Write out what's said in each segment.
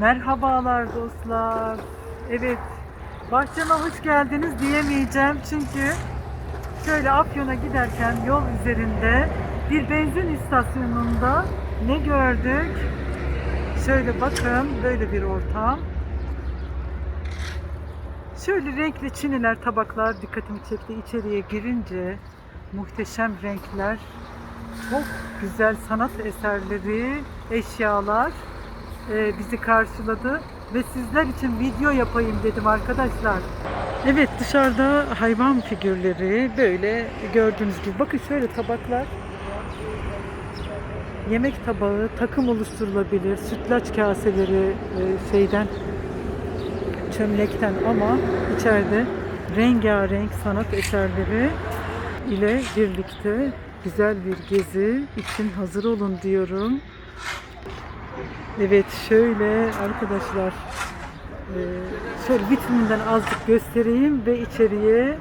Merhabalar dostlar. Evet, bahçeme hoş geldiniz diyemeyeceğim çünkü şöyle Afyon'a giderken yol üzerinde bir benzin istasyonunda ne gördük? Şöyle bakın böyle bir ortam. Şöyle renkli çiniler, tabaklar dikkatimi çekti. İçeriye girince muhteşem renkler, çok güzel sanat eserleri, eşyalar e, bizi karşıladı ve sizler için video yapayım dedim arkadaşlar. Evet dışarıda hayvan figürleri böyle gördüğünüz gibi. Bakın şöyle tabaklar. Yemek tabağı, takım oluşturulabilir. Sütlaç kaseleri e, şeyden çömlekten ama içeride rengarenk sanat eserleri ile birlikte güzel bir gezi için hazır olun diyorum. Evet şöyle arkadaşlar e, şöyle vitrininden azıcık göstereyim ve içeriye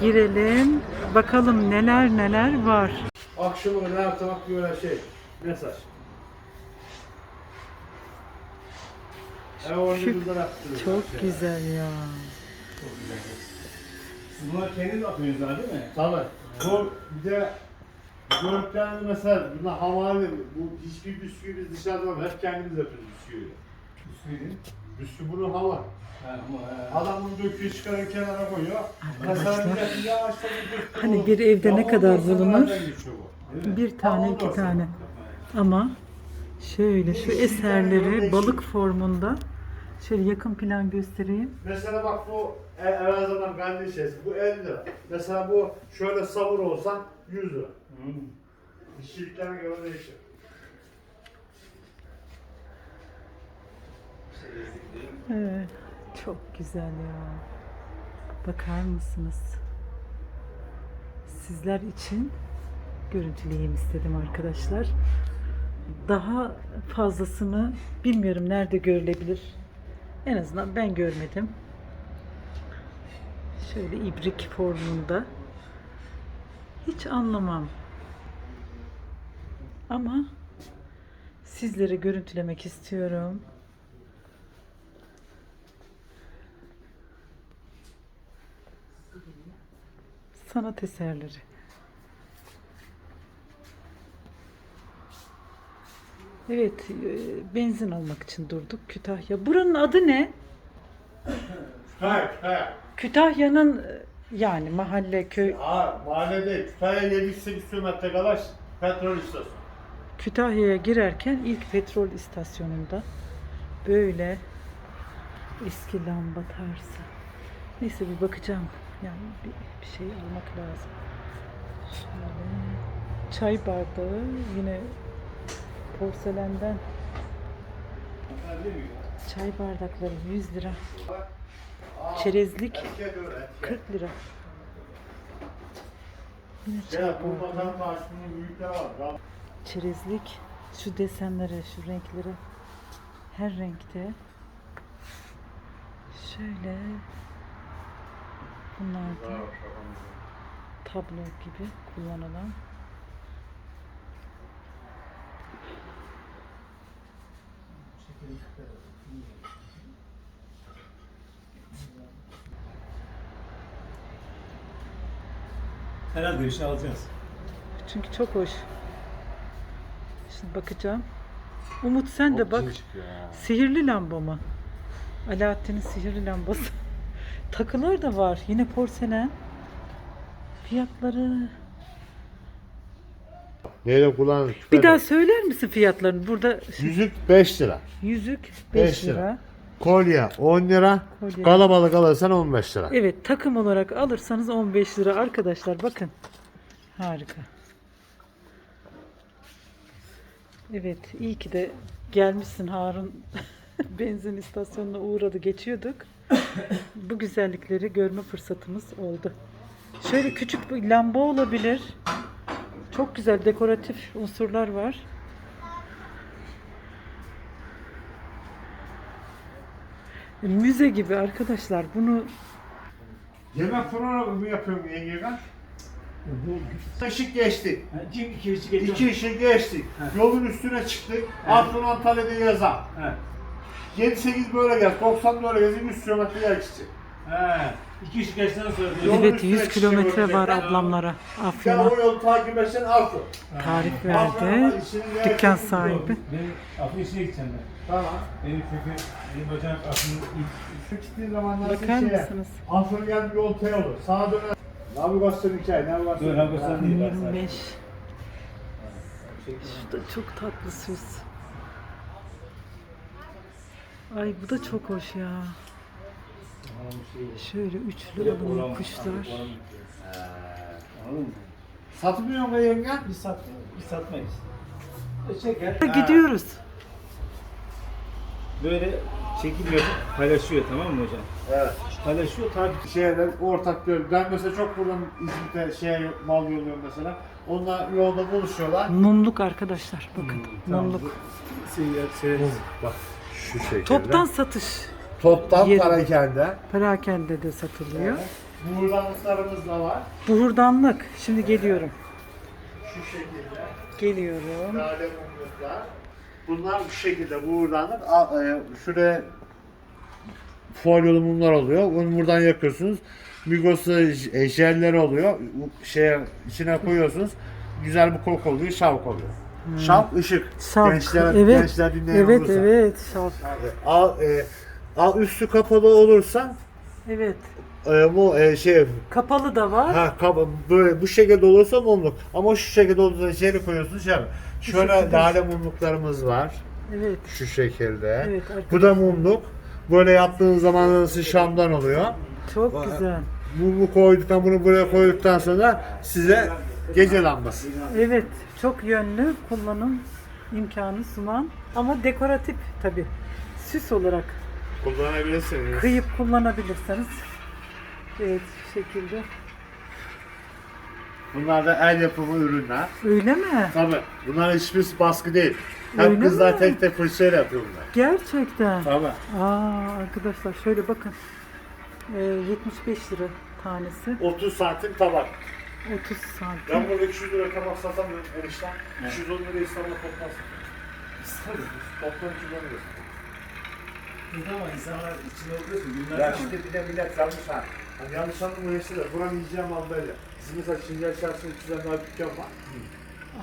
girelim. Bakalım neler neler var. Akşama kadar her sabah böyle şey, mesaj. Şu- güzel. Çok güzel ya. Siz bunları kendiniz atıyorsunuz değil mi? Tabii. Bu bir de gökten mesela bunlar havali, bu hiçbir bisküvi biz dışarıdan. Hep kendimiz yapıyoruz bisküviyi. Bisküvinin. Bisküvi bunun hava. Adam bunu döküyor çıkarıyor kenara koyuyor. Arkadaşlar, Mesela hani bir evde ne kadar bulunur? Bir tane iki tane. Ama şöyle şu eserleri balık formunda şöyle yakın plan göstereyim. Mesela bak bu e- zaman gandhi şeysi, bu 50 lira. Mesela bu şöyle sabır olsan 100 lira. Hı. İşçiliklerine göre değişir. Evet, çok güzel ya. Bakar mısınız? Sizler için görüntüleyeyim istedim arkadaşlar. Daha fazlasını bilmiyorum nerede görülebilir. En azından ben görmedim. Şöyle ibrik formunda. Hiç anlamam. Ama sizlere görüntülemek istiyorum. Sanat eserleri. Evet, e, benzin almak için durduk Kütahya. Buranın adı ne? Kütahya, Kütahya. Kütahya'nın e, yani mahalle, köy. Aa, mahallede Kütahya 7-8 kilometre kadar petrol istasyonu. Kütahya'ya girerken ilk petrol istasyonunda böyle eski lamba tarzı. Neyse bir bakacağım. Yani bir, bir şey almak lazım. Şöyle çay bardağı yine porselenden çay bardakları 100 lira. Çerezlik etiket öyle, etiket. 40 lira. Yine çay bardağı. Çerezlik şu desenlere, şu renkleri her renkte şöyle bunlar da tablo gibi kullanılan Herhalde işe alacağız. çünkü çok hoş. Şimdi bakacağım. Umut sen de bak. Sihirli lamba mı? Alaaddin'in sihirli lambası. Takılar da var. Yine porselen. Fiyatları. Neyle kullanılır? Bir daha söyler misin fiyatlarını? Burada Yüzük 5 lira. yüzük 5 Beş lira. lira. Kolye 10 lira. Kolye. Kalabalık alırsan 15 lira. Evet takım olarak alırsanız 15 lira arkadaşlar bakın. Harika. Evet iyi ki de gelmişsin Harun. Benzin istasyonuna uğradı geçiyorduk. Bu güzellikleri görme fırsatımız oldu. Şöyle küçük bir lamba olabilir. Çok güzel dekoratif unsurlar var. Müze gibi arkadaşlar. Bunu Yemek programı mı yapıyorum yenge ben? Işık geçtik. Ha, Cim iki işi geçiyor. İki ışık geçtik. He. Yolun üstüne çıktık. Abdülhan Antalya'da yazan. Ha. 7-8 böyle gez, 90 böyle gezeyim 100 kilometre yer gidecek. He. İki ışık geçten sonra diyor. Evet üstüne 100 çiçek kilometre var Ben- ablamlara. Sen Afyon'a o yolu takip etsen Afyon. tarif verdi. Dükkan sahibi. Ben Afyon işine gideceğim ben. Tamam. Benim çünkü benim Afyon'un ilk Şu gittiğin zaman nasıl Bakar şeye, mısınız? Afyon geldi yol T olur. Sağa döner. Navigasyon hikaye, navigasyon. Dur, navigasyon değil. 25. Şu da çok tatlı süs. Ay bu da çok hoş ya. Şöyle üçlü alımlı kuşlar. Mı? Satmıyor mu yengen? Biz sat, biz satmayız. E çeker. Gidiyoruz. Böyle çekiliyor, paylaşıyor tamam mı hocam? Evet. Paylaşıyor, takip Şeyler ortak diyorum. Ben mesela çok buradan İzmit'e şey mal yolluyorum mesela. Onlar yolda buluşuyorlar. Mumluk arkadaşlar bakın. Mumluk. Bak şu şekilde. Toptan satış. Toptan Yedi. parakende. Perakende de satılıyor. Buğurdanlıklarımız da var. Buhurdanlık. Şimdi geliyorum. Şu şekilde. Geliyorum. Lale mumluklar. Bunlar bu şekilde buğurdanlık. A- e, Şuraya folyolu mumlar oluyor. Bunu buradan yakıyorsunuz. Migos'ta j- e, jeller oluyor. Şeye, içine koyuyorsunuz. Güzel bir koku oluyor. Şavk oluyor. Şavk ışık. Şavk. Gençler, evet. gençler dinleyen evet, olursa. evet. Şavk. Al, e, al üstü kapalı olursa Evet. e, bu e, şey Kapalı da var. ha kapa, böyle bu şekilde olursa mumluk. Ama şu şekilde olursa içeri koyuyorsunuz şey. Şöyle şekilde. lale mumluklarımız var. Evet. Şu şekilde. Evet, arkadaşlar. bu da mumluk. Böyle yaptığınız zaman nasıl şamdan oluyor. Çok güzel. Mumu koyduktan bunu buraya koyduktan sonra size gece lambası. Evet. Çok yönlü kullanım imkanı sunan ama dekoratif tabi. Süs olarak Kullanabilirsiniz. kıyıp kullanabilirseniz. Evet şu şekilde. Bunlar da el yapımı ürünler. Öyle mi? Tabii. Bunlar hiçbir baskı değil. Hem Öyle kızlar mi? tek tek fırçayla yapıyor bunlar. Gerçekten. Tabii. Aa arkadaşlar şöyle bakın. Ee, 75 lira tanesi. 30 santim tabak. 30 santim. Ben burada 200 lira tabak satamıyorum enişten. 210 lira İstanbul'da toplam satıyorum. Toplam 210 lira. Ama insanlar içine okuyorsun. Ya şimdi bir de millet yanlış ha. Hani yanlış anlamayın da buranın yiyeceğim mal böyle. Bizim mesela Çinler Çarşı'nın içinden daha dükkan var.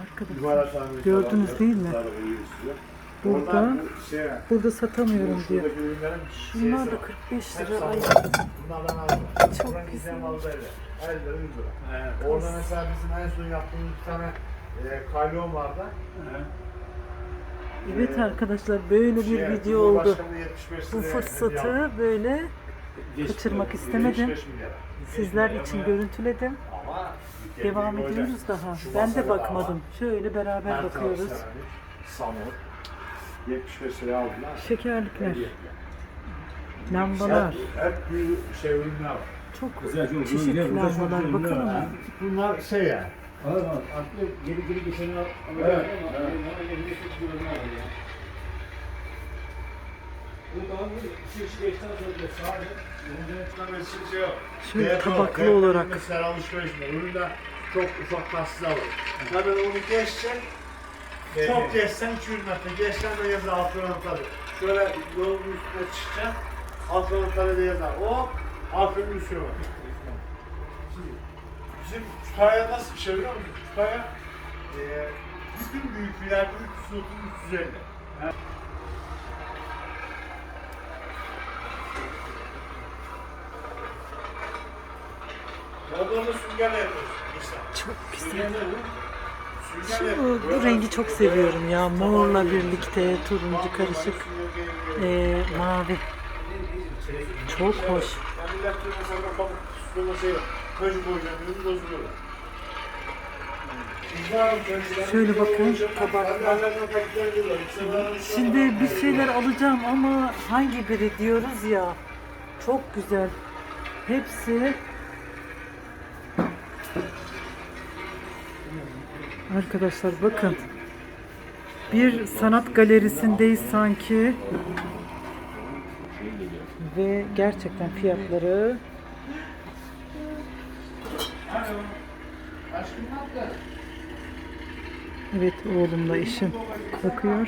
Arkadaşlar Gördünüz falan, değil mi? da oluyor istiyor. Burada- bu şey, burada satamıyorum diyor. şuradaki ürünlerin Bunlar da var. 45 Hep lira. Ay. Bunlardan aldım. Çok Buranın yiyeceğim mal böyle. Her lira 100 lira. Evet. Orada mesela bizim en son yaptığımız bir tane e, kalyum vardı. Evet arkadaşlar böyle bir Şey, video oldu. Cumhurbaşkanı 75 Bu fırsatı böyle kaçırmak istemedim. 75 milyara. Sizler için görüntüledim. Devam ediyoruz daha. Ben de bakmadım. Şöyle beraber bakıyoruz. Samur. 75 liraya aldılar. Şekerlikler, lambalar. Hep, hep bir şey ürünler. Çok çeşitli lambalar. Bakın ama. Bunlar şey alır. Artık geri geri geçeni al. Evet, Evet. evet. Bu daha bir iki üç geçten sonra bile sadece Ürünlerin için şey yok. Şöyle tabaklı olarak. Mesela alışverişinde ürünler çok ufak tatsızlar var. Tabii onu geçecek. Çok geçsen 200 metre. Geçsen de yazar Afyon tabii. Şöyle yolun üstüne çıkacak. Afyon tabii de yazar. O Afyon'un üstü var. Şimdi Bizim Kütahya nasıl bir şey biliyor musun? Kütahya eee bütün büyük birer 330 350. Oradan da süngerle yapıyoruz. İşte. Çok güzel. Şu bu rengi çok seviyorum ya. Morla birlikte turuncu karışık eee, mavi. Çok hoş. Şöyle bakın, tabaklar. Şimdi bir şeyler alacağım ama hangi biri diyoruz ya. Çok güzel. Hepsi Arkadaşlar bakın. Bir sanat galerisindeyiz sanki. Ve gerçekten fiyatları Evet oğlumla eşim bakıyor.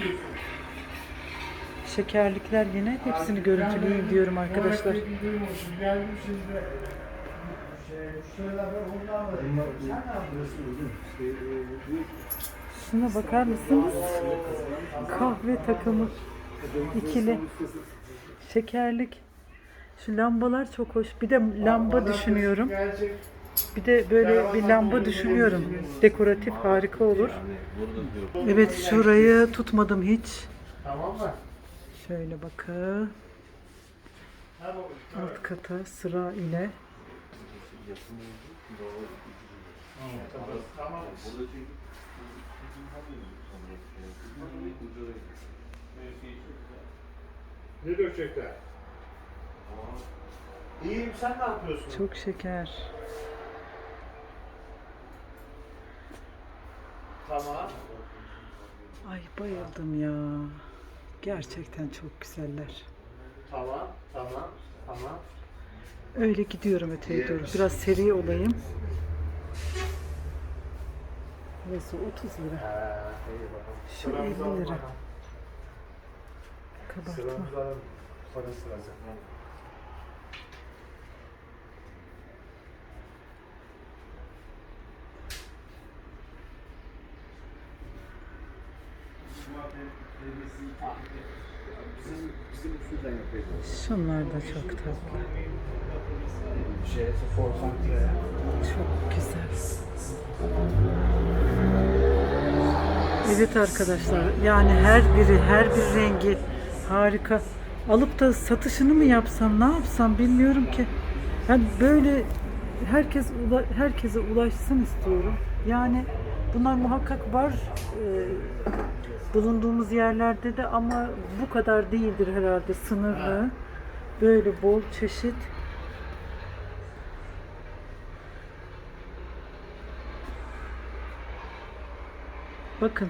şekerlikler yine. Hepsini görüntüleyeyim diyorum arkadaşlar. Şuna bakar mısınız? Kahve takımı ikili. Şekerlik. Şu lambalar çok hoş. Bir de lamba düşünüyorum. Bir de böyle bir lamba düşünüyorum. Dekoratif harika olur. Evet şurayı tutmadım hiç. Tamam mı? Şöyle bakın. Alt kata sıra ile. Tamam. Ne dökecekler? İyiyim sen ne yapıyorsun? Çok şeker. Tamam. Ay bayıldım ya. Gerçekten çok güzeller. Tamam. Tamam. Tamam. Öyle gidiyorum öteye doğru. Biraz seri olayım. Burası 30 lira. Şu Sıramızı 50 alalım lira. Kabartma. Sıramızı alalım. Para sırası. Bizim, bizim usulden yapıyoruz. Şunlar da çok tatlı. Çok güzel. Evet arkadaşlar yani her biri her bir rengi harika. Alıp da satışını mı yapsam ne yapsam bilmiyorum ki. Ben böyle herkes herkese ulaşsın istiyorum. Yani bunlar muhakkak var e, bulunduğumuz yerlerde de ama bu kadar değildir herhalde sınırlı. Böyle bol çeşit Bakın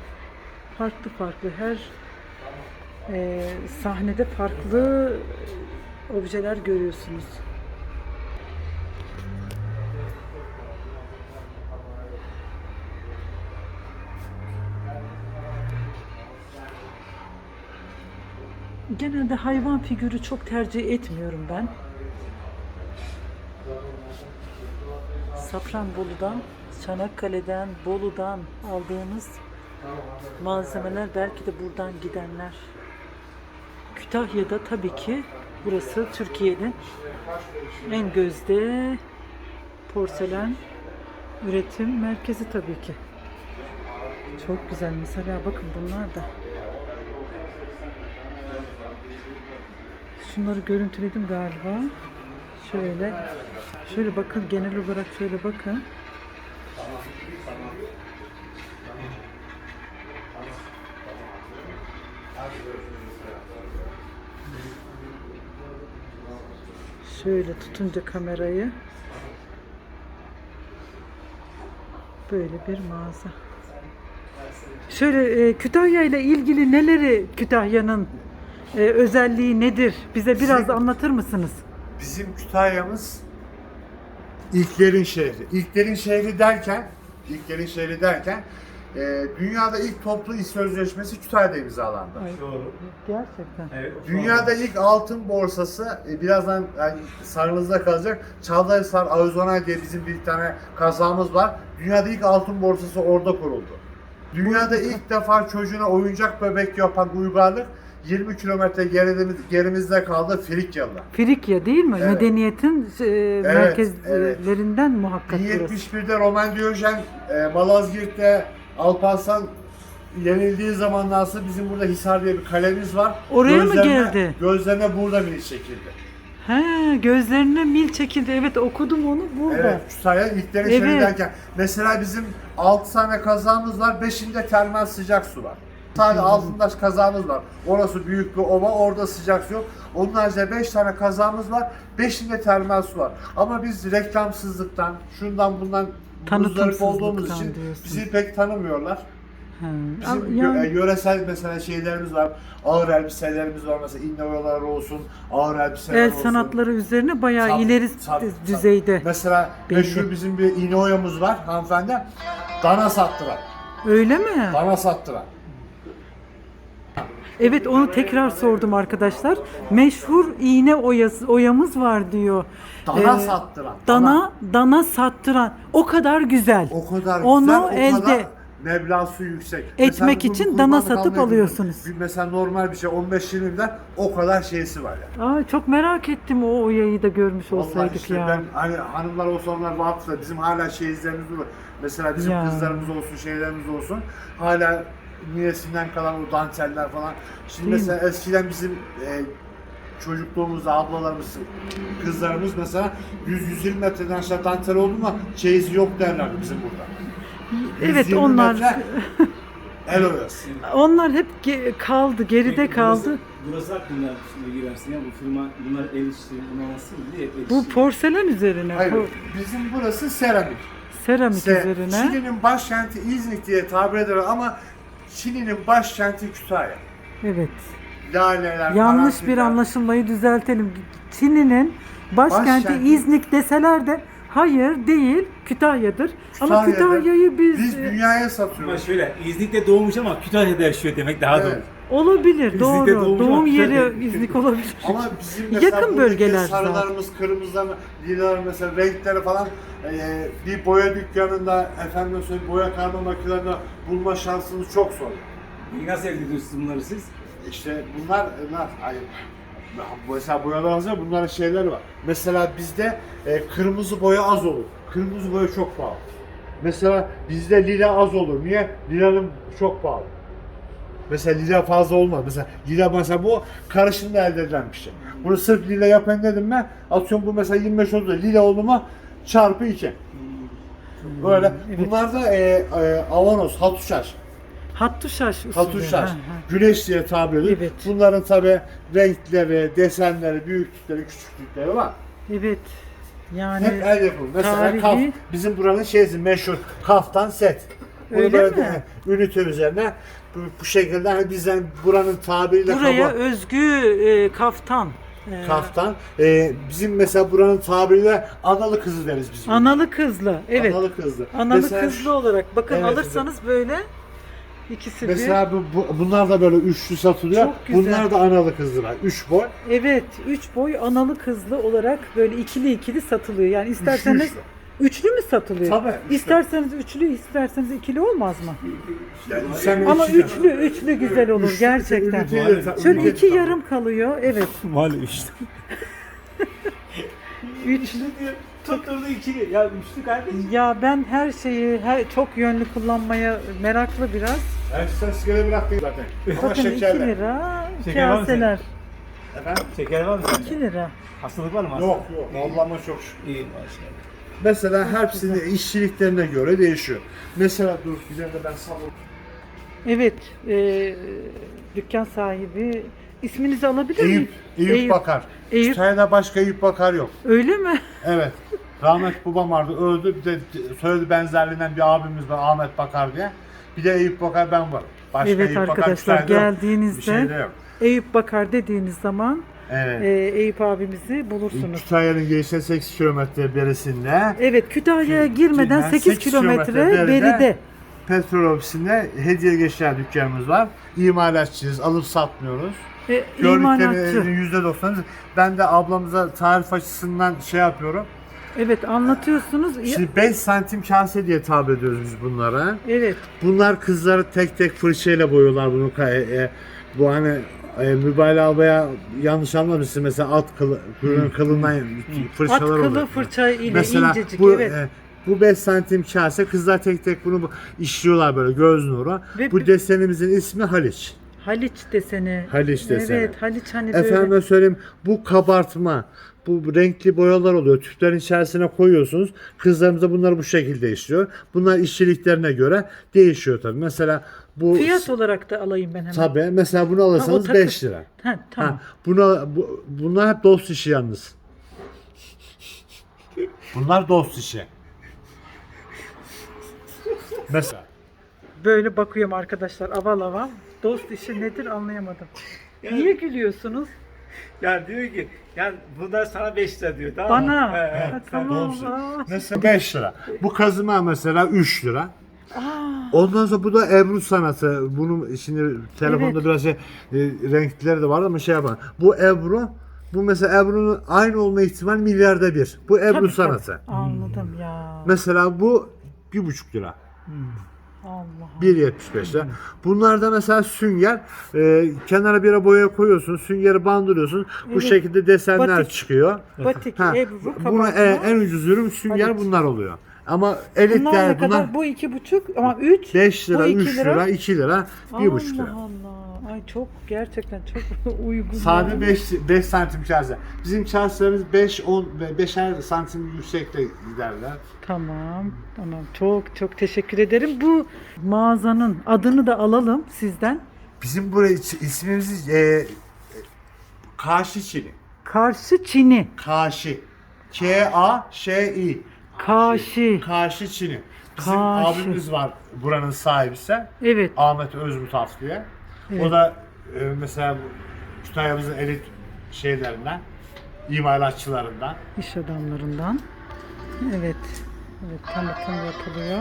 farklı farklı her e, sahnede farklı e, objeler görüyorsunuz. Genelde hayvan figürü çok tercih etmiyorum ben. Safranbolu'dan, Çanakkale'den, Bolu'dan aldığımız malzemeler belki de buradan gidenler. Kütahya'da tabii ki burası Türkiye'nin en gözde porselen üretim merkezi tabii ki. Çok güzel mesela bakın bunlar da. Şunları görüntüledim galiba. Şöyle. Şöyle bakın genel olarak şöyle bakın. Şöyle tutunca kamerayı böyle bir mağaza. Şöyle e, Kütahya ile ilgili neleri Kütahya'nın e, özelliği nedir? Bize biraz Bizim- anlatır mısınız? Bizim Kütahya'mız ilklerin şehri. İlklerin şehri derken, ilklerin şehri derken e, dünyada ilk toplu iş sözleşmesi Kütahya'da imzalandı. Doğru. gerçekten. Evet. Dünyada ilk altın borsası e, birazdan yani sarınızda kalacak. Çağlaysar Arizona diye bizim bir tane kazamız var. Dünyada ilk altın borsası orada kuruldu. Dünyada ilk defa çocuğuna oyuncak bebek yapan uygarlık 20 kilometre gerimiz, gerimizde kaldı Frikyalılar. Frikya değil mi? Evet. Medeniyetin e, merkezlerinden muhakkak burası. 1071'de Roman Diyojen e, Malazgirt'te Alparslan yenildiği zamandan sonra bizim burada Hisar diye bir kalemiz var. Oraya mı Gözlerine- geldi? Gözlerine burada bir çekildi. He, gözlerine mil çekildi. Evet okudum onu burada. Evet, Kütahya ilkleri Evet. derken mesela bizim 6 tane kazağımız var, 5'inde termal sıcak su var. Sadece altında kazağımız var. Orası büyük bir ova, orada sıcak su yok. Onun haricinde 5 tane kazağımız var, 5'inde termal su var. Ama biz reklamsızlıktan, şundan bundan muzdarip olduğumuz için diyorsun. bizi pek tanımıyorlar. He. Bizim yani- e, yöresel mesela şeylerimiz var. Ağır elbiselerimiz var mesela innovalar olsun, ağır elbiseler el olsun. sanatları üzerine bayağı Sap- ileri sap- düzeyde. Mesela Belli. meşhur bizim bir inoyamız var hanımefendi. Dana sattılar. Öyle mi? Dana sattılar. Evet onu tekrar sordum arkadaşlar. Meşhur iğne oyası, oyamız var diyor. Dana Ee, sattıran. Dana, dana sattıran. O kadar güzel. O kadar Onu güzel, o elde kadar meblağısı yüksek. Ekmek Mesela için dana satıp alıyorsunuz. gidiyorsun. Mesela normal bir şey 15-20 milyar o kadar şeysi var yani. Aa, çok merak ettim o oyayı da görmüş Vallahi olsaydık işte ya. ben hani hanımlar olsa onlar rahatsa bizim hala şey izlerimiz var. Mesela bizim Ya. kızlarımız olsun, şeylerimiz olsun. Hala niyesinden kalan o danteller falan. Şimdi Değil mesela eskiden bizim e, çocukluğumuzda ablalarımız, kızlarımız mesela 100-120 metreden aşağı dantel oldu mu çeyizi yok derlerdi bizim burada. Evet 120 onlar metre el oyası. onlar hep ge- kaldı, geride Peki, kaldı. Burası, burası hakkında şimdi girersin ya bu firma bunlar el işi, bunlar nasıl diye el Bu işi. porselen üzerine, Hayır, po- bizim burası seramik. seramik Se- üzerine. Çin'in başkenti İznik diye tabir edilir ama Çin'in başkenti Kütahya. Evet. Laleler, Yanlış bir anlaşılmayı düzeltelim. Çin'in başkenti Başkenti- İznik deseler de hayır değil Kütahya'dır. Ama Kütahya'dır. Kütahya'yı biz, Biz dünyaya Ama satıyoruz. şöyle İznik'te doğmuş ama Kütahya'da yaşıyor demek daha Evet. doğru. Olabilir İznik'te doğru. Doğum ama yeri İznik olabilir. Ama bizim mesela Yakın buradaki bölgeler sarılarımız, kırmızılar, lilalar mesela renkleri falan e, bir boya dükkanında efendim söyleyeyim boya karma makinelerinde bulma şansınız çok zor. Nasıl elde ediyorsunuz bunları siz? İşte bunlar, bunlar hayır. Mesela boyalar az ya bunların şeyler var. Mesela bizde e, kırmızı boya az olur. Kırmızı boya çok pahalı. Mesela bizde lila az olur. Niye? Lilanın çok pahalı. Mesela lila fazla olmaz. Mesela lila mesela bu karışımda elde edilen bir şey. Bunu sırf lila yapan dedim ben. Atıyorum bu mesela 25 oldu. Lila oldu mu çarpı 2. Böyle. evet. Bunlar da e, e, avanos, hatuşaş. Hattuşaş usulü. Hatuşlar. Ha, ha. Güneş diye tabir edilir. Evet. Bunların tabi renkleri, desenleri, büyüklükleri, küçüklükleri var. Evet. Yani Hep el yapımı. Mesela tarihi- kaf, bizim buranın şeysi meşhur kaftan set. Öyle mi? ünite üzerine bu, bu şekilde hani bizden buranın tabiriyle buraya kaba, özgü e, kaftan. e, kaftan. Ee, bizim mesela buranın tabiriyle analı kızı deriz biz. Analı kızlı. Evet. Analı kızlı. Analı Mesela kızlı olarak. Bakın Evet, alırsanız böyle ikisi bir. Mesela bu, bu- bunlar da böyle üçlü satılıyor. Çok güzel. Bunlar da analı kızlılar. Üç boy. Evet, üç boy analı kızlı olarak böyle ikili ikili satılıyor. Yani isterseniz üçlü mü satılıyor? Tabii, üçlü. İsterseniz üçlü, isterseniz ikili olmaz mı? Yani sen Ama üçlü- üçlü, üçlü güzel olur Üçlü- gerçekten. ta- Şöyle iki yarım kalıyor. Evet, Mali işte. üçlü. Tutturdu ikili. Ya üçlü kardeş. Ya ben her şeyi her, çok yönlü kullanmaya meraklı biraz. Ben sen sigara bıraktın zaten. Ama Bakın 2 şekerle. lira Şeker var mı kaseler. Efendim? Şeker var mı sende? 2 lira. Hastalık var mı? Yok yok. Allah'ıma çok şükür. İyi maşallah. Mesela hepsinin işçiliklerine göre değişiyor. Mesela dur üzerinde ben sabun. Evet, e, dükkan sahibi isminizi alabilir miyim? Eyüp, Eyüp, Bakar. Eyüp. Kütahya'da başka Eyüp Bakar yok. Öyle mi? Evet. Rahmet babam vardı öldü. Bir de soyadı benzerliğinden bir abimiz var Ahmet Bakar diye. Bir de Eyüp Bakar ben var. Başka Evet Eyüp Bakar arkadaşlar Kütahya'da yok. geldiğinizde Bir şey de yok. Eyüp Bakar dediğiniz zaman Evet. e, Eyüp abimizi bulursunuz. Kütahya'nın girişine 8 kilometre berisinde Evet Kütahya'ya girmeden Girmeden 8 sekiz kilometre kilometre beride. beride. petrol ofisinde hediye geçer dükkanımız var. İmalatçıyız, alıp satmıyoruz. E, Gördüklerinin imalatçı. %90'ı. Ben de ablamıza tarif açısından şey yapıyorum. Evet anlatıyorsunuz. Şimdi 5 santim kase diye tabir ediyoruz biz bunlara. Evet. Bunlar kızları tek tek fırçayla boyuyorlar bunu. E, e, bu hani e, mübalağa veya yanlış anlamışsın mesela at kılı, kılın kılından At fırçalar kılı oluyor. fırça ile Mesela incecik. bu evet. e, bu 5 santim kase kızlar tek tek bunu bu- işliyorlar böyle göz nuru. Ve bu bir- desenimizin ismi Haliç. Haliç deseni. Haliç deseni. Evet Haliç hani böyle. Efendime söyleyeyim bu kabartma, bu renkli boyalar oluyor. Tüplerin içerisine koyuyorsunuz. Kızlarımız da bunları bu şekilde işliyor. Bunlar işçiliklerine göre değişiyor tabii. Mesela bu Fiyat olarak da alayım ben hemen. tabii mesela bunu alırsanız takı. 5 lira. Ha, tamam. Ha, buna bu, bunlar hep dost işi yalnız. Bunlar dost işi. Mesela Böyle bakıyorum arkadaşlar aval aval. Dost işi nedir anlayamadım. Niye gülüyorsunuz? Ya diyor ki yani bunlar sana 5 lira diyor tamam mı? Bana. He, he. Ha, tamam. Aa. Mesela 5 lira. Bu kazıma mesela 3 lira. Ondan sonra bu da Ebru sanatı. Bunun şimdi telefonda Evet. biraz şey, e, renkleri de var ama şey yapar. Bu Ebru bu mesela Ebru'nun aynı olma ihtimali milyarda bir. Bu Ebru tabii, sanatı. tabii. Anladım ya. Mesela bu bir buçuk lira. Allah. 1.75 lira. Bunlarda mesela sünger e, kenara bir boya koyuyorsun, süngeri bandırıyorsun. Bu Evet. şekilde desenler Batik. çıkıyor. Batik, Ha, Ebru, kabartma. e, en ucuz ürün sünger Batik. bunlar oluyor. Ama elit Bunlar değer ne kadar? bunlar Bu iki buçuk ama üç. 5 lira, bu iki 3 lira, 2 lira, 1,5 lira. Allah Allah. Ay çok gerçekten çok uygun. Sade ya. 5 5 santim kase. Bizim kaselerimiz 5 10 ve 5'er santim yüksekte giderler. Tamam. Tamam. Çok çok teşekkür ederim. Bu mağazanın adını da alalım sizden. Bizim buraya is- ismimiz e, Kaşi Çini. Karşı Çini. Kaşi. K A Ş I. Kaşi. Kaşi Çini. Bizim Kaşi. abimiz var buranın sahibisi. Evet. Ahmet Özmutaf diye. Evet. O da e, mesela bu Kütahya'mızın elit şeylerinden, imalatçılarından. iş adamlarından. Evet. Evet tanıtım yapılıyor.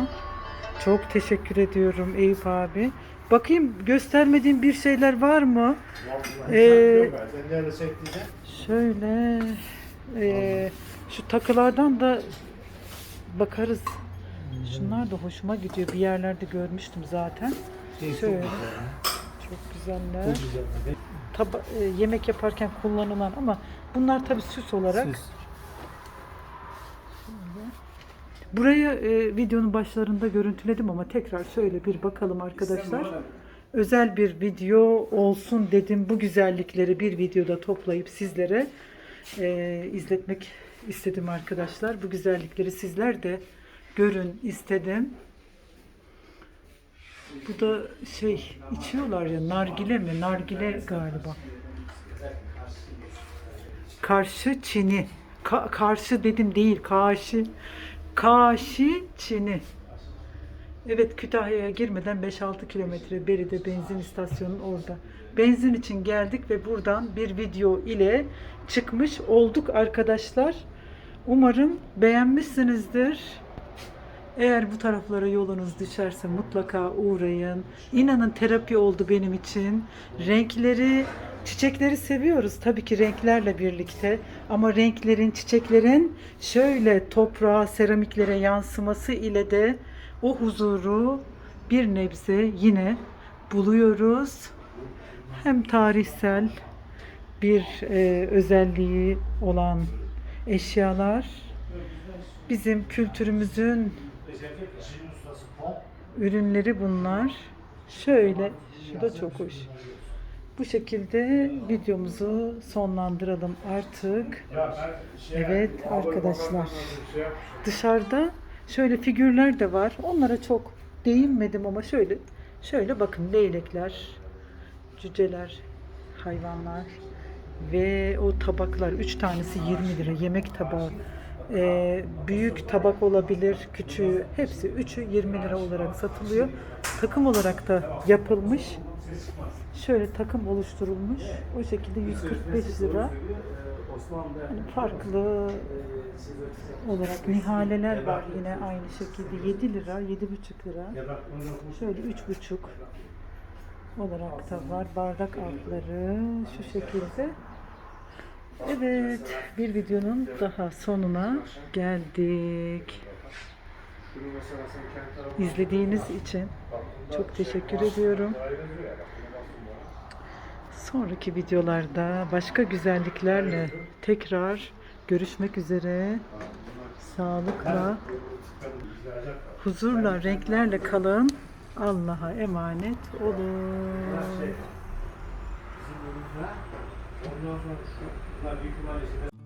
Çok teşekkür ediyorum Eyüp abi. Bakayım göstermediğim bir şeyler var mı? Ee, nerede çektiğinde? Şöyle ee, şu takılardan da bakarız. Şunlar da hoşuma gidiyor. Bir yerlerde görmüştüm zaten. Şöyle. Çok güzeller. Taba- e, yemek yaparken kullanılan ama bunlar tabii süs olarak. Buraya e, videonun başlarında görüntüledim ama tekrar şöyle bir bakalım arkadaşlar. Özel bir video olsun dedim. Bu güzellikleri bir videoda toplayıp sizlere e, izletmek istedim arkadaşlar. Bu güzellikleri sizler de görün istedim. Bu da şey içiyorlar ya nargile mi? Nargile galiba. Karşı Çin'i. Ka- karşı dedim değil, karşı. Karşı Çin'i. Evet Kütahya'ya girmeden 5-6 kilometre beride benzin istasyonunun orada. Benzin için geldik ve buradan bir video ile çıkmış olduk arkadaşlar. Umarım beğenmişsinizdir. Eğer bu taraflara yolunuz düşerse mutlaka uğrayın. İnanın terapi oldu benim için. Renkleri, çiçekleri seviyoruz tabii ki renklerle birlikte. Ama renklerin, çiçeklerin şöyle toprağa, seramiklere yansıması ile de o huzuru bir nebze yine buluyoruz. Hem tarihsel bir e, özelliği olan eşyalar bizim kültürümüzün ürünleri bunlar. Şöyle, şu da çok hoş. Bu şekilde videomuzu sonlandıralım artık. Evet arkadaşlar. Dışarıda şöyle figürler de var. Onlara çok değinmedim ama şöyle şöyle bakın leylekler, cüceler, hayvanlar ve o tabaklar. Üç tanesi 20 lira yemek tabağı. Ee, büyük tabak olabilir, küçüğü hepsi üçü 20 lira olarak satılıyor. Takım olarak da yapılmış. Şöyle takım oluşturulmuş. O şekilde 145 lira. Hani farklı olarak nihaleler var yine aynı şekilde 7 lira, 7,5 lira. Şöyle 3,5 olarak da var. Bardak altları şu şekilde. Evet, bir videonun daha sonuna geldik. İzlediğiniz için çok teşekkür ediyorum. Sonraki videolarda başka güzelliklerle tekrar görüşmek üzere. Sağlıkla, huzurla, renklerle kalın. Allah'a emanet olun. Ondan sonra bunlar büyük ihtimalle işte